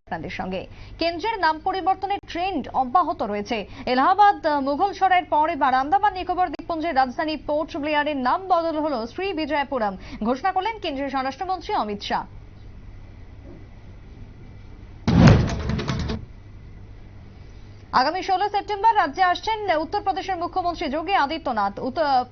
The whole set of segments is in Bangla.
আপনাদের সঙ্গে। কেন্দ্রের নাম পরিবর্তনের ট্রেন্ড অব্যাহত রয়েছে। এলাহাবাদ মুঘল সরাইয়ের পর এবার আন্দামান নিকোবর দ্বীপপুঞ্জের রাজধানী পোর্ট ব্লেয়ারের নাম বদল হল শ্রী বিজয়পুরম। ঘোষণা করলেন কেন্দ্রীয় স্বরাষ্ট্রমন্ত্রী অমিত শাহ। আগামী ষোলো সেপ্টেম্বর রাজ্যে আসছেন উত্তরপ্রদেশের মুখ্যমন্ত্রী যোগী আদিত্যনাথ।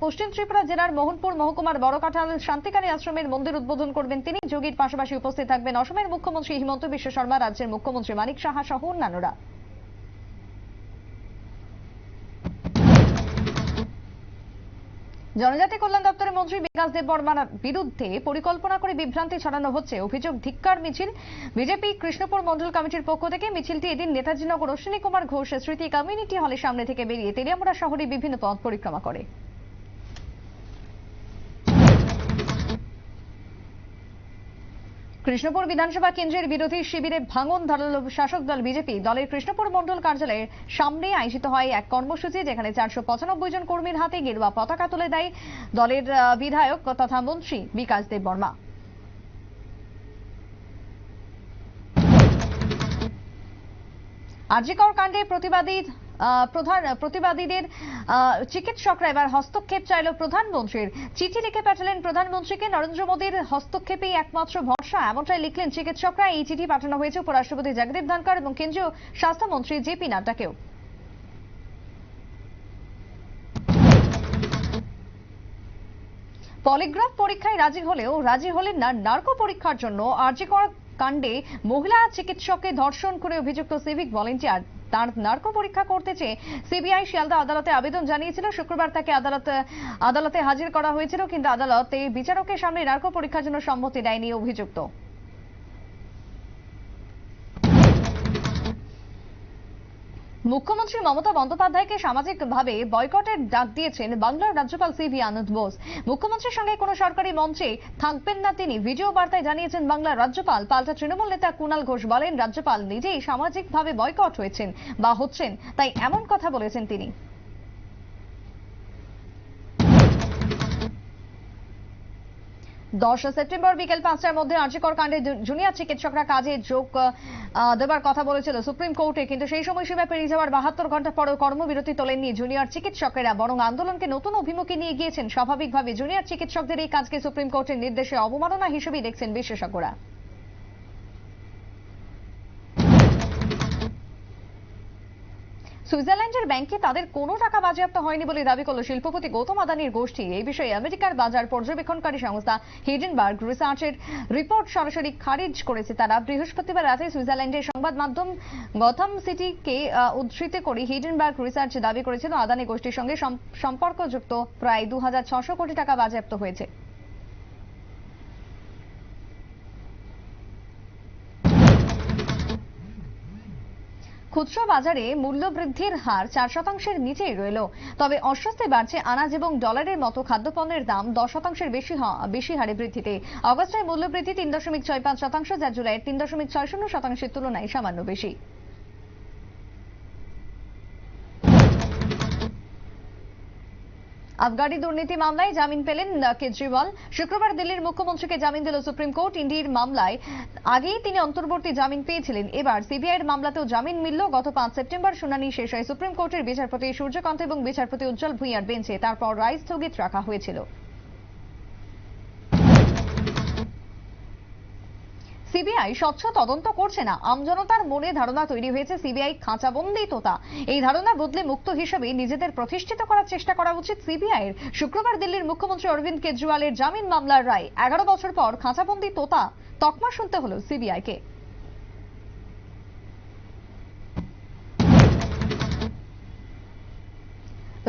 পশ্চিম ত্রিপুরা জেলার মোহনপুর মহকুমার বড়কাঠাল শান্তিকারী আশ্রমের মন্দির উদ্বোধন করবেন তিনি। যোগীর পাশাপাশি উপস্থিত থাকবেন অসমের মুখ্যমন্ত্রী হিমন্ত বিশ্ব শর্মা, রাজ্যের মুখ্যমন্ত্রী মানিক সাহা সহ অন্যান্যরা। জনজাতি কল্যাণ দপ্তরের মন্ত্রী বিকাশ দেব বর্মার বিরুদ্ধে পরিকল্পনা করে বিভ্রান্তি ছড়ানো হচ্ছে। অভিযোগ, ধিক্কার, মিছিল। বিজেপি কৃষ্ণপুর মন্ডল কমিটির পক্ষ থেকে মিছিলটি এদিন নেতাজি নগর অশ্বিনী কুমার ঘোষ স্মৃতি কমিউনিটি হলের সামনে থেকে বেরিয়ে তেলিয়ামুড়া শহরে বিভিন্ন পথ পরিক্রমা করে। কৃষ্ণপুর বিধানসভা কেন্দ্রের বিরোধী শিবিরে ভাঙন ধরালো শাসক দল বিজেপি দলের কৃষ্ণপুর মন্ডল কার্যালয়ের সামনে আয়োজিত হয় এক কর্মসূচি, যেখানে চারশো পঁচানব্বই জন কর্মীর হাতে গেরুয়া পতাকা তুলে দেয় দলের বিধায়ক তথা মন্ত্রী বিকাশ দেব বর্মা। আরজিকর কাণ্ডে প্রতিবাদী প্রধান প্রতিবাদীদের চিকিৎসকরা এবার হস্তক্ষেপ চাইল প্রধানমন্ত্রীর। চিঠি লিখে পাঠালেন প্রধানমন্ত্রীকে। নরেন্দ্র মোদীর হস্তক্ষেপেই একমাত্র ভরসা। এমনটাই লিখলেন চিকিৎসকরা। এই চিঠি পাঠানো হয়েছে উপরাষ্ট্রপতি জগদীপ ধনকর এবং কেন্দ্রীয় স্বাস্থ্যমন্ত্রী জেপি নাড্ডাকেও। পলিগ্রাফ পরীক্ষায় রাজি হলেও রাজি হলেন না নার্কো পরীক্ষার জন্য। আরজিকর কাণ্ডে মহিলা চিকিৎসককে ধর্ষণ করে অভিযুক্ত সিভিক ভলেন্টিয়ার তার নার্কো পরীক্ষা করতে চেয়ে সিবিআই শিয়ালদা আদালতে আবেদন জানিয়েছিল। শুক্রবার তাকে আদালত, আদালতে হাজির করা হয়েছিল, কিন্তু আদালতে বিচারকের সামনে নার্কো পরীক্ষার জন্য সম্মতি দেয়নি অভিযুক্ত। মুখ্যমন্ত্রী মমতা বন্দ্যোপাধ্যায়কে সামাজিকভাবে বয়কটের ডাক দিয়েছেন বাংলার রাজ্যপাল সিভি আনন্দ বোস। মুখ্যমন্ত্রীর সঙ্গে কোনো সরকারি মঞ্চে থাকবেন না তিনি। ভিডিও বার্তায় জানিয়েছেন বাংলার রাজ্যপাল পাল্টা তৃণমূল নেতা কুণাল ঘোষ বলেন, রাজ্যপাল নিজেই সামাজিকভাবে বয়কট হয়েছেন বা হচ্ছেন, তাই এমন কথা বলেছেন তিনি। দশ সেপ্টেম্বর বিকেল পাঁচটার মধ্যে আর্যকর কাণ্ডে জুনিয়র চিকিৎসকরা কাজে যোগ দেবার কথা বলেছিল সুপ্রিম কোর্টে। কিন্তু সেই সময়সীমা পেরিয়ে যাওয়ার বাহাত্তর ঘণ্টা পরেও কর্মবিরতি তোলেননি জুনিয়র চিকিৎসকেরা, বরং আন্দোলনকে নতুন অভিমুখে নিয়ে গিয়েছেন। স্বাভাবিকভাবে জুনিয়র চিকিৎসকদের এই কাজকে সুপ্রিম কোর্টের নির্দেশে অবমাননা হিসেবেই দেখছেন বিশেষজ্ঞরা। সুইজারল্যান্ডের ব্যাংকে তাদের কোনো টাকা বাজেয়াপ্ত হয়নি বলে দাবি করল শিল্পপতি গৌতম আদানির গোষ্ঠী। এই বিষয়ে আমেরিকার বাজার পর্যবেক্ষণকারী সংস্থা হিডেনবার্গ রিসার্চের রিপোর্ট সরাসরি খারিজ করেছে তারা। বৃহস্পতিবার রাতে সুইজারল্যান্ডের সংবাদ মাধ্যম গথম সিটিকে উদ্ধৃত করে হিডেনবার্গ রিসার্চ দাবি করেছিল। আদানি গোষ্ঠীর সঙ্গে সম্পর্কযুক্ত প্রায় দু কোটি টাকা বাজেয়াপ্ত হয়েছে। খুচরো বাজারে মূল্য বৃদ্ধির হার চার শতাংশের নিচেই রইল। তবে অস্বস্তি বাড়ছে আনাজ এবং ডলারের মতো খাদ্যপণ্যের দাম দশ শতাংশের বেশি বেশি হারে বৃদ্ধিতে। অগস্টের মূল্য বৃদ্ধি তিন দশমিক ছয় পাঁচ শতাংশ যা জুলাইয়ের তিন দশমিক ছয় শূন্য শতাংশের তুলনায় সামান্য বেশি। আবগারি দুর্নীতি মামলায় জামিন পেলেন কেজরিওয়াল। শুক্রবার দিল্লির মুখ্যমন্ত্রীকে জামিন দিল সুপ্রিম কোর্ট। ইন্ডির মামলায় আগেই তিনি অন্তর্বর্তী জামিন পেয়েছিলেন। এবার সিবিআই এর মামলাতেও জামিন মিলল। গত পাঁচ সেপ্টেম্বর শুনানি শেষ হয়। সুপ্রিম কোর্টের বিচারপতি সূর্যকান্ত এবং বিচারপতি উজ্জ্বল ভূঁইয়ার বেঞ্চে। তারপর রায় স্থগিত রাখা হয়েছিল। সিবিআই স্বচ্ছ তদন্ত করছে না। আমজনতার মনে ধারণা তৈরি হয়েছে, সিবিআই খাঁচাবন্দি তোতা এই ধারণা বদলে মুক্ত হিসেবে নিজেদের প্রতিষ্ঠিত করার চেষ্টা করা উচিত সিবিআই এর শুক্রবার দিল্লির মুখ্যমন্ত্রী অরবিন্দ কেজরিওয়ালের জামিন মামলার রায়। এগারো বছর পর খাঁচাবন্দি তোতা তকমা শুনতে হলো সিবিআই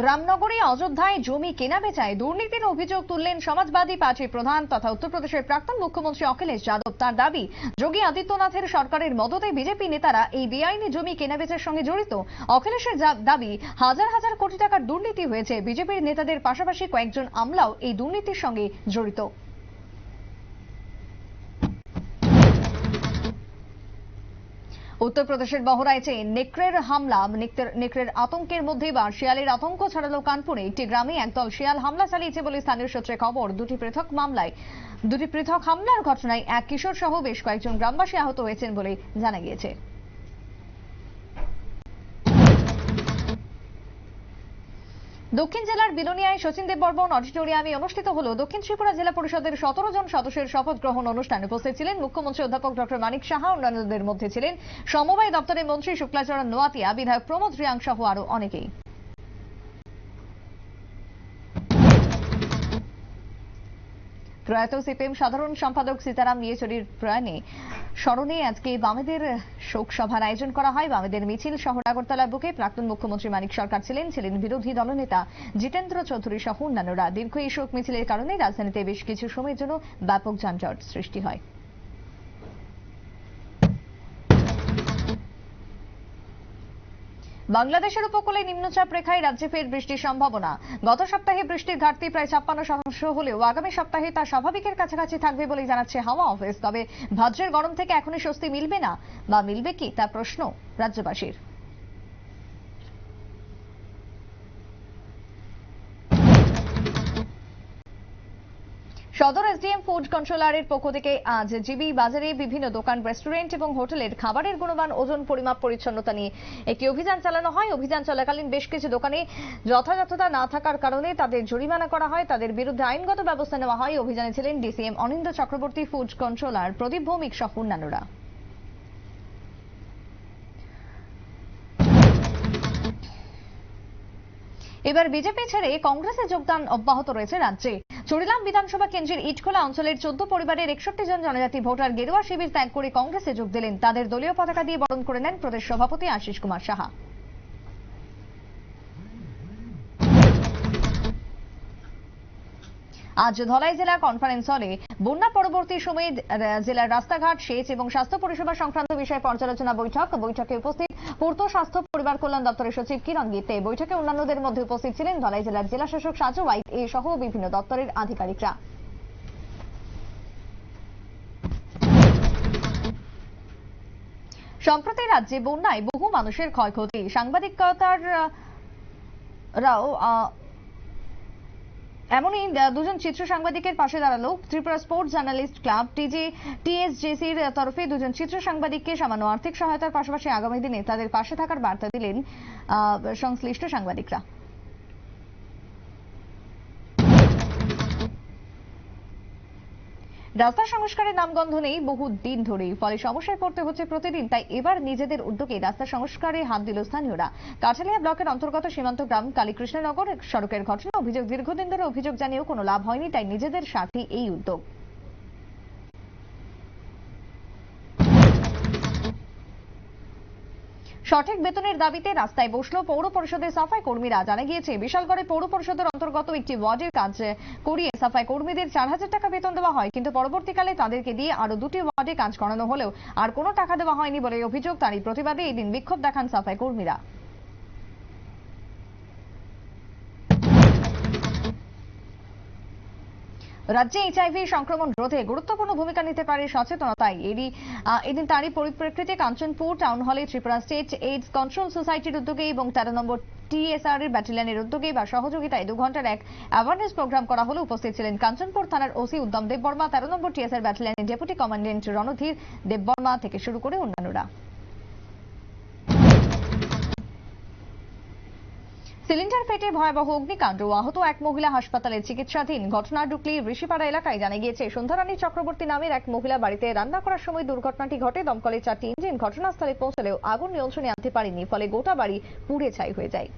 রামনগরে অযোধ্যায় জমি কেনা বেচায় দুর্নীতির অভিযোগ তুললেন সমাজবাদী পার্টির প্রধান তথা উত্তরপ্রদেশের প্রাক্তন মুখ্যমন্ত্রী অখিলেশ যাদব। তার দাবি, যোগী আদিত্যনাথের সরকারের মদতে বিজেপি নেতারা এই বেআইনি জমি কেনা বেচার সঙ্গে জড়িত। অখিলেশের দাবি, হাজার হাজার কোটি টাকার দুর্নীতি হয়েছে। বিজেপির নেতাদের পাশাপাশি কয়েকজন আমলাও এই দুর্নীতির সঙ্গে জড়িত। উত্তরপ্রদেশের বহরাইচে নেকড়ের হামলা, নেকড়ের- আতঙ্কের মধ্যে বা শিয়ালের আতঙ্ক ছড়ালো কানপুরে। একটি গ্রামে একদল শিয়াল হামলা চালিয়েছে বলে স্থানীয় সূত্রে খবর। দুটি পৃথক মামলায়, দুটি পৃথক হামলার ঘটনায় এক কিশোর সহ বেশ কয়েকজন গ্রামবাসী আহত হয়েছেন বলে জানা গিয়েছে। দক্ষিণ জেলার বিলোনিয়ায় শচীন দেব বর্মন অডিটোরিয়ামে অনুষ্ঠিত হল দক্ষিণ ত্রিপুরা জেলা পরিষদের সতেরো জন সদস্যের শপথ গ্রহণ অনুষ্ঠানে উপস্থিত ছিলেন মুখ্যমন্ত্রী অধ্যাপক ডক্টর মানিক সাহা, অন্যান্যদের মধ্যে ছিলেন সমবায় দপ্তরের মন্ত্রী শুক্লাচরণ নোয়াতিয়া, বিধায়ক প্রমোদ রিয়াং সহ আরও অনেকেই। প্রয়াত সিপিএম সাধারণ সম্পাদক সীতারাম ইয়েচুরির প্রয়াণে স্মরণে আজকে বামেদের শোক সভার আয়োজন করা হয়। বামেদের মিছিল শহর আগরতলা বুকে। প্রাক্তন মুখ্যমন্ত্রী মানিক সরকার ছিলেন। ছিলেন বিরোধী দলনেতা জিতেন্দ্র চৌধুরী সহ অন্যান্যরা। দীর্ঘ এই শোক মিছিলের কারণে রাজধানীতে বেশ কিছু সময়ের জন্য ব্যাপক যানজট সৃষ্টি হয়। বাংলাদেশের উপকূলে নিম্নচাপ রেখায় রাজ্যে ফের বৃষ্টির সম্ভাবনা। গত সপ্তাহে বৃষ্টির ঘাটতি প্রায় ছাপ্পান্ন শতাংশ হলেও আগামী সপ্তাহে তা স্বাভাবিকের কাছাকাছি থাকবে বলে জানাচ্ছে হাওয়া অফিস। তবে ভাদ্রের গরম থেকে এখনই স্বস্তি মিলবে না, বা মিলবে কি? তা প্রশ্ন রাজ্যবাসীর। ফুড কন্ট্রোলারের পক্ষ থেকে আজ জিবি বাজারে বিভিন্ন দোকান রেস্টুরেন্ট এবং হোটেলের খাবারের গুণমান, ওজন, পরিমাপ, পরিচ্ছন্নতা নিয়ে একটি অভিযান চালানো হয়। অভিযান চলাকালীন বেশ কিছু দোকানে যথাযথতা না থাকার কারণে তাদের জরিমানা করা হয়। তাদের বিরুদ্ধে আইনগত ব্যবস্থা নেওয়া হয়। অভিযানে ছিলেন DCM Anindya Chakraborty food controller Pradip Bhowmik সহ অন্যান্যরা। এবার বিজেপি ছেড়ে কংগ্রেসে যোগদান অব্যাহত রয়েছে রাজ্যে। চুরিলাম বিধানসভা কেন্দ্রের ইটখোলা অঞ্চলের চোদ্দ পরিবারের একষট্টি জন জনজাতি ভোটার গেরুয়া শিবির ত্যাগ করে কংগ্রেসে যোগ দিলেন। তাদের দলীয় পতাকা দিয়ে বরণ করে নেন প্রদেশ সভাপতি আশিস কুমার সাহা। আজ ধলাই জেলা কনফারেন্স হলে বন্যা পরবর্তী সময়ে জেলার রাস্তাঘাট, সেচ এবং স্বাস্থ্য পরিষেবা সংক্রান্ত বিষয়ে পর্যালোচনা বৈঠক। বৈঠকে উপস্থিত পূর্ত স্বাস্থ্য পরিবার কল্যাণ দপ্তরের সচিব কিরণ গীতে বৈঠকে অন্যান্যদের মধ্যে উপস্থিত ছিলেন ধলাই জেলার জেলা শাসক সাজু ওয়াইদ, এ সহ বিভিন্ন দপ্তরের আধিকারিকরা। সম্প্রতি রাজ্যে বন্যায় বহু মানুষের ক্ষয়ক্ষতি। সাংবাদিকতার রাও এমনই দুজন চিত্র সাংবাদিকের পাশে দাঁড়াল। Tripura sports journalist club TG টিএসজেসির তরফে দুজন চিত্র সাংবাদিককে সামান্য আর্থিক সহায়তার পাশাপাশি আগামী দিনে তাদের পাশে থাকার বার্তা দিলেন সংশ্লিষ্ট সাংবাদিকরা। রাস্তা সংস্কারের নামগন্ধ নেই বহু দিন ধরেই। ফলে সমস্যায় পড়তে হচ্ছে প্রতিদিন, তাই এবার নিজেদের উদ্যোগে রাস্তা সংস্কারে হাত দিল স্থানীয়রা। কাঠালিয়া ব্লকের অন্তর্গত সীমান্ত গ্রাম কালীকৃষ্ণনগর সড়কের ঘটনা অভিযোগ, দীর্ঘদিন ধরে অভিযোগ জানিয়েও কোনো লাভ হয়নি, তাই নিজেদের স্বার্থে এই উদ্যোগ। সঠিক বেতনের দাবিতে রাস্তায় বসল পৌর পরিষদের সাফাই কর্মীরা। জানা গিয়েছে, বিশালগড়ে পৌর পরিষদের অন্তর্গত একটি ওয়ার্ডের কাজ করিয়ে সাফাই কর্মীদের চার হাজার টাকা বেতন দেওয়া হয়। কিন্তু পরবর্তীকালে তাদেরকে দিয়ে আরও দুটি ওয়ার্ডে কাজ করানো হলেও আর কোনো টাকা দেওয়া হয়নি বলে অভিযোগ। তারই প্রতিবাদে এদিন দিন বিক্ষোভ দেখান সাফাই কর্মীরা। রাজ্যে এইচআইভি সংক্রমণ রোধে গুরুত্বপূর্ণ ভূমিকা নিতে পারে সচেতনতায় এরই এদিন তারই পরিপ্রেক্ষিতে কাঞ্চনপুর টাউন হলে ত্রিপুরা স্টেট এইডস কন্ট্রোল সোসাইটির উদ্যোগে এবং তেরো নম্বর টিএসআর এর ব্যাটালিয়নের উদ্যোগে বা সহযোগিতায় দু ঘণ্টার এক অ্যাওয়ারনেস প্রোগ্রাম করা হলো উপস্থিত ছিলেন কাঞ্চনপুর থানার ওসি উদ্যম দেববর্মা, তেরো নম্বর টিএসআর ব্যাটালিয়নের ডেপুটি কমান্ডেন্ট রণধীর দেববর্মা থেকে শুরু করে অন্যান্যরা। সিলিন্ডার ফেটে ভয়াবহ অগ্নিকাণ্ড। আহত এক মহিলা হাসপাতালে চিকিৎসাধীন। ঘটনা ডুকলি ঋষিপাড়া এলাকায় জানা গিয়েছে, সন্ধ্যারানী চক্রবর্তী নামের এক মহিলা বাড়িতে রান্না করার সময় দুর্ঘটনাটি ঘটে। দমকলের চারটি ইঞ্জিন ঘটনাস্থলে পৌঁছলেও আগুন নিয়ন্ত্রণে আনতে পারেনি, ফলে গোটা বাড়ি পুড়ে ছাই হয়ে যায়।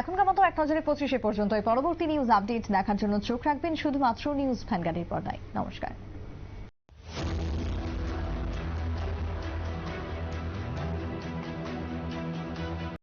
এখনকার মতো এক নজরে পঁচিশে পর্যন্ত। পরবর্তী নিউজ আপডেট দেখার জন্য চোখ রাখবেন শুধুমাত্র নিউজ ভ্যানগার্ডের পর্দায়। নমস্কার।